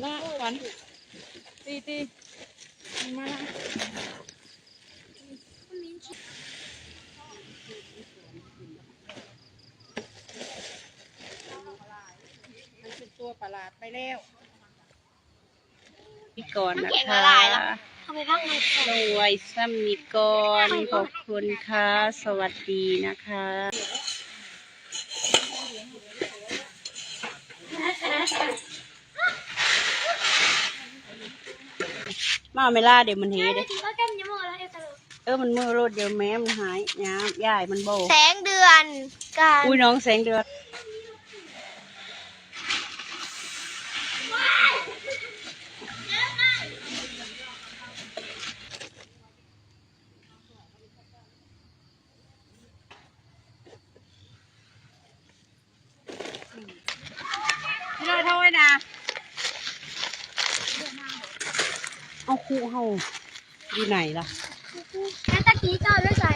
หน้าขวัญตีตีมาละมันเป็นตัวประหลาดไปแล้วมีก่อนนะน้ำแข็งคะละลายแล้วทำไมบ้างในกล่องสวยซ้ำมีก่อนขอบคุณค่ะ สวัสดีนะคะ มาเมล่าเดี๋ยวมันเฮเด้แล้วกันยังมองแล้วเอตลกเออมันมือรถเดี๋ยวแม่มันหายย้ำย่ายมันโบแสงเดือนกันอุ้ยน้องแสงเดือดพี่เราเท่าไว้นะ เอา คู่เฮาอยู่ไหนล่ะแล้วตะกี้ก่อนด้วยใส่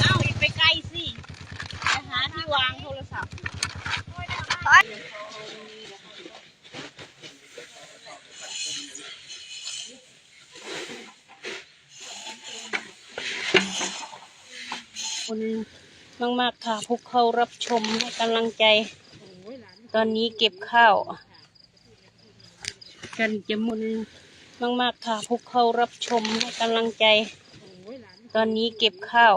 เอ้าไปไกลสิไปหาที่วางโทรศัพท์คุณมาก ๆ ค่ะพวกเขารับชมให้กำลังใจ ตอนนี้เก็บข้าว กันจะมุนมาก ๆ ค่ะพวกเขารับชมให้กำลังใจ ตอนนี้เก็บข้าว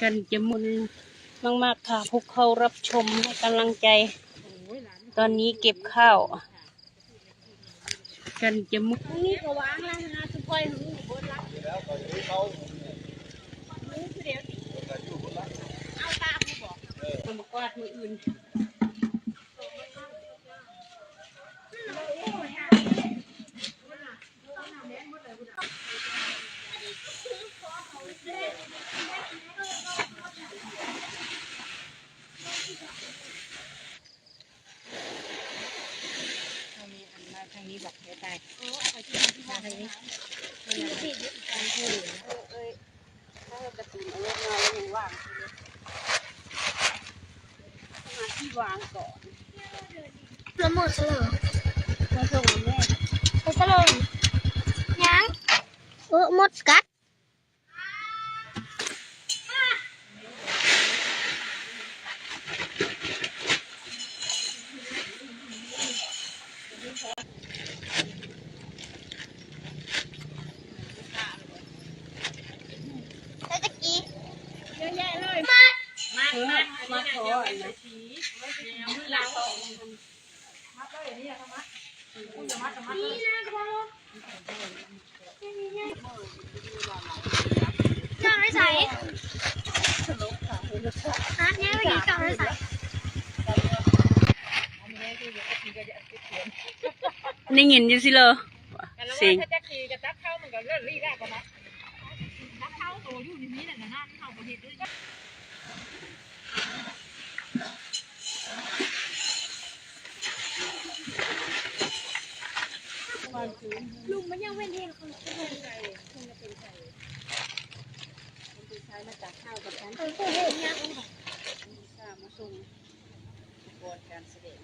กันจะมุนมาก ๆ ค่ะพวกเขารับชมให้กำลังใจ ตอนนี้เก็บข้าว กันจะมุนนี่ก็วางแล้วนะทุกคนหนูบนรับเอาตาผู้บอกมันบอกว่ามืออื่น ทางนี้อันมาทางนี้บอกเดี๋ยวตายมาทางนี้การพูด เอ้ยถ้าเรากระตุ้นเอาลงมาแล้วยังว่างอยู่เลยม ที่วางก่อนแล้วหมดเลยมาส่งแม่ไปเฉลยยังเออหมดกัด แล้วตะกี้ เยอะแยะเลย มา มามา มาขออันนะนี่นะกระบอกจอดไว้ใส่ฮะเนี่ยเมื่อกี้จอดไว้ใส่นี่เงินอยู่สิเลยเสียง ว่าถ้าจะขี่กับตักเข้ามันก็เลื่อนรีได้ก่อนนะตักเข้าตัวอยู่ที่นี้แหละนะนั่นเข้าประเทศด้วย ลุงมันยังเป็นเองคน คนที่ใช้มาจากข้าวกับฉัน เออผู้เห็นยัง ข้ามาส่งบอนการเสด็จ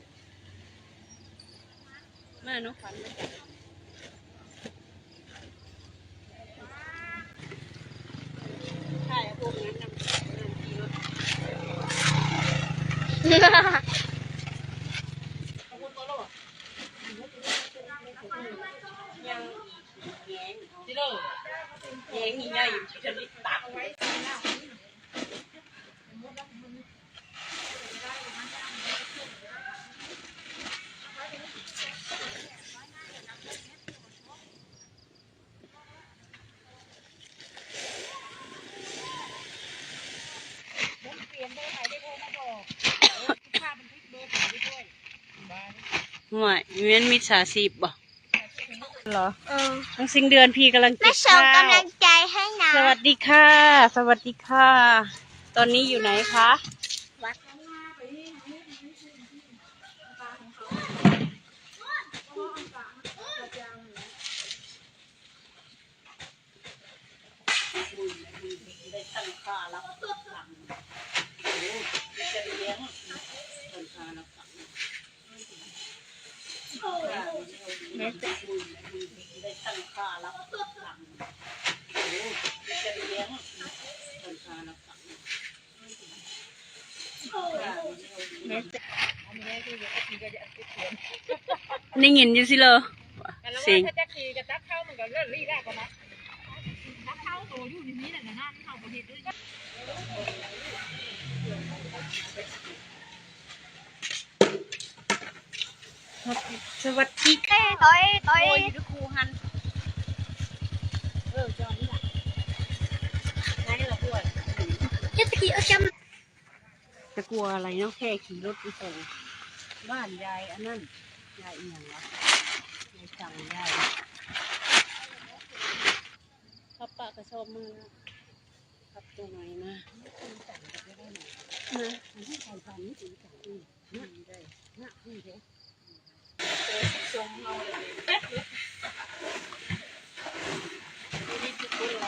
มาน้องขวัญมาจากใช่พวกนั้นนำนำขี่รถยังแยงจิโร่แยงนี่ใหญ่อยู่ชนิดตักไว้ เปลี่ยนเบอร์ไหนได้โทรมาบอกค่าบันทึกเบอร์ถ่ายได้ด้วยบ้าน ห่วยมีนมิจฉาชีพบ่เหรอเออทั้งสิ้นเดือนพี่กำลังแม่เก็บส่งข้าวกำลังใจให้นะ สวัสดีค่ะ สวัสดีค่ะ ตอนนี้อยู่ไหนคะ เม็ดจะคุยได้ตั้งคารับสั่งจะเลี้ยงตั้งคารับสั่งเม็ดจะนี่เห็นยังสิเลยเสียงจะตักข้ามันก็เลื่อรีได้ว่านะตักข้าโตอยู่ที่นี่แหละนะนั่นเข้าบระเทศด้วย สวัสดีค่ะเต้ต่อยต่อยโอ้ยดูครูหันเออจอนี่แหละไหนเราด้วยเจ็ดกี่เอาจจะกลัวอะไรเนาะแค่ขี่รถไปส่งบ้านยายอันนั้นยายอีหยังวะยายสั่งยายครับปะกระชอบมือครับตัวไหนมานะให้ใครทำนี่ถึงจะอืมนะได้นะนี่เด้จมเอ เนี่คือตัวไหน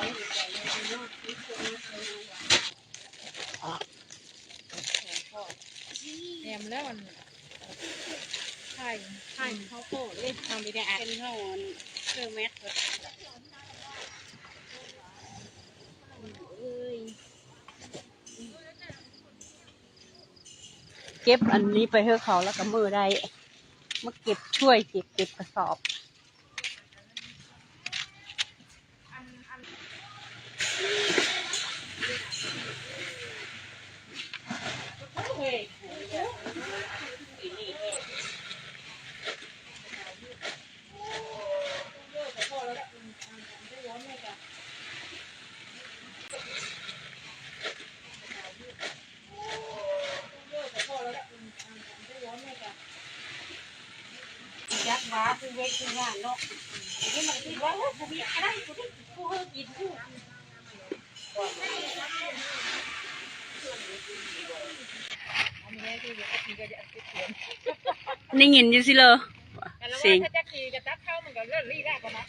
แอมแล้วมันไข่ไข่ข้าวโพดเล่นทำไปได้อะเป็นเท่าอันเชื่อแมทเลยเก็บอันนี้ไปเถอเขาแล้วก็มือได้ มาเก็บช่วยเก็บเก็บกระสอบาคือเวคืองานเนาะนี่มันคิดว่าผู้มีอะไรผู้ที่ผู้เฮากินผู้อันนี้คือเดี๋ยวก็คือก็จะติดเสียงนี่เงินยู่สิเลยกันแล้ว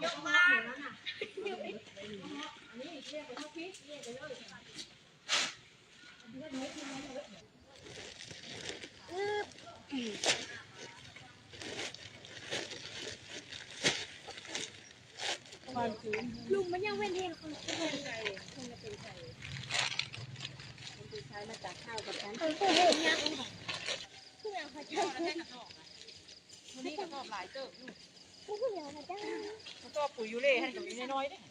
เยงว่าถ้าจะขี่กับตักเข้ามันก็เลื่อนรีได้ก่อนเข้าตัวอยู่ในนี้แหละนเขาประเทศด้วยลุงมันยังเว้นเองคนใช้มาจากข้าวกับฉันคนโกหกยังคืออย่างพระเจ้าคือวันนี้ก็ชอบหลายเติบอยู่ มันก็ปุ๋ยยูเล่ให้กับอยู่น้อยๆเนี่ย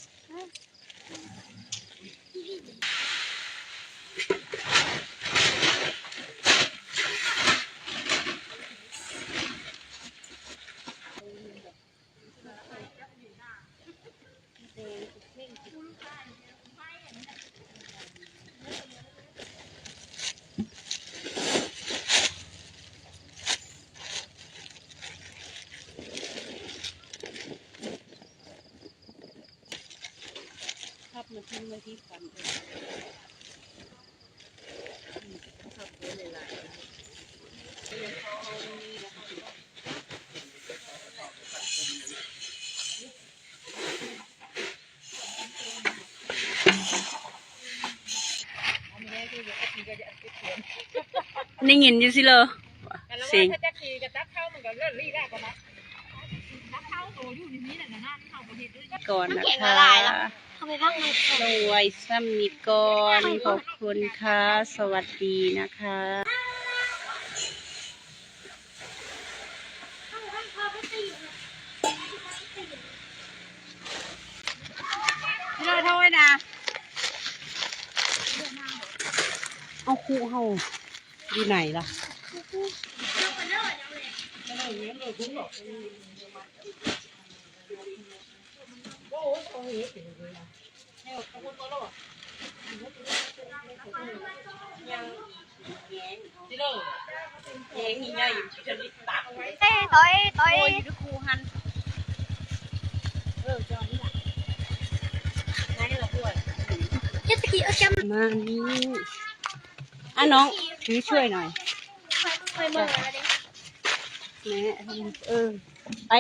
มาทิ้งไว้ที่ฝันเลยทับไว้หลายๆเดี๋ยวเขาเอานี่นะคะอันนี้คือเดี๋ยวก็คือก็จะติดเสียงนี่เงินยู่สิเลยสียว่าง กับตักเข้ามันก็เลื่อนรีได้ก่อนนะตักเข้าตัวอยู่ในนี้แหละนะนั่นเข้าประเทศด้วยก่อนนะคะทำไมบ้างมันรวยซ้ำมีก่อนขอบคุณค่ะ สวัสดีนะคะที่เราเท่าไว้นะเอาคู่เฮาอยู่ไหนล่ะ ที่เราแยงนี่ใหญ่จะริตักไว้เต้ต่อยต่อยโอ้ยดูครูหันเออจอนี่แหละไหนเราด้วยเจ็ดกี่เอาจมานี่อะน้องถือช่วยหน่อยำไปเมื่อไรเด็กแม่เออไป